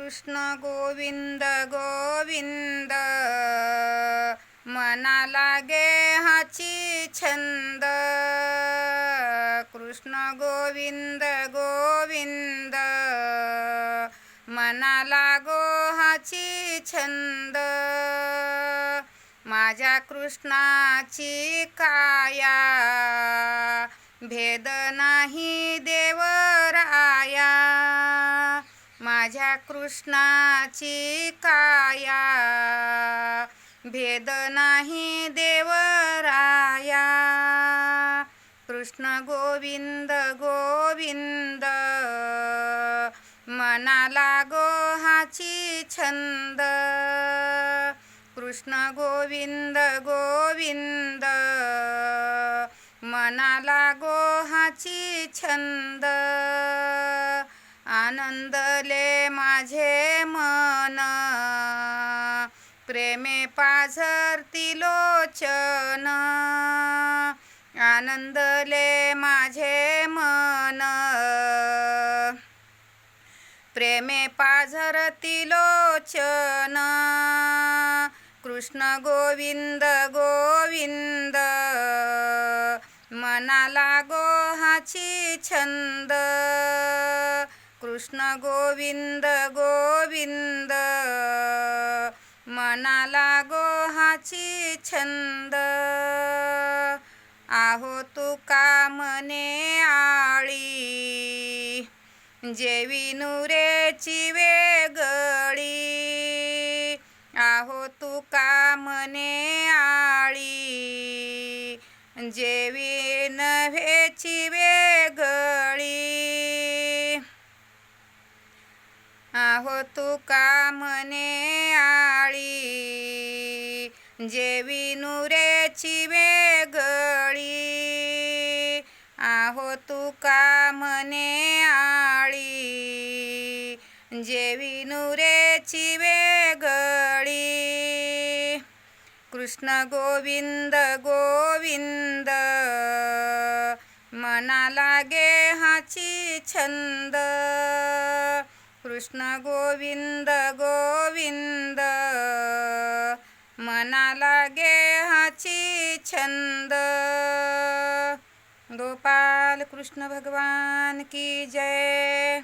कृष्ण गोविंद गोविंद मनाला लागे हाची छंद कृष्ण गोविंद गोविंद मनाला गोहाची हाची छंद माझ्या कृष्णाची काया भेद नाही देव माझ्या कृष्णाची काया. भेद नाही देवराया. कृष्ण गोविंद गोविंद. मनाला गोहाची छंद. कृष्ण गोविंद गोविंद. मनाला गोहाची छंद. आनंदले माझे मन. प्रेमे पाझरती लोचन. आनंदले माझे मन. प्रेमे पाझरती लोचन. कृष्ण गोविंद गोविंद. मनाला गोहाची छंद. कृष्ण गोविंद गोविंद मनाला गोहाची छंद आहो तुका मने आळी जेवी नुरेची वेगळी आहो तुका मने आळी जेवी नव्हेची वेगळी तुका मने आळी? जेवी नुरेची वेगळी. आहो तुका मने आळी? जेवी नुरेची वेगळी. कृष्ण गोविंद गोविंद मना लागे हाची छंद. कृष्ण गोविंद गोविंद. मनाला गे हाची छंद. गोपाल कृष्ण भगवान की जय.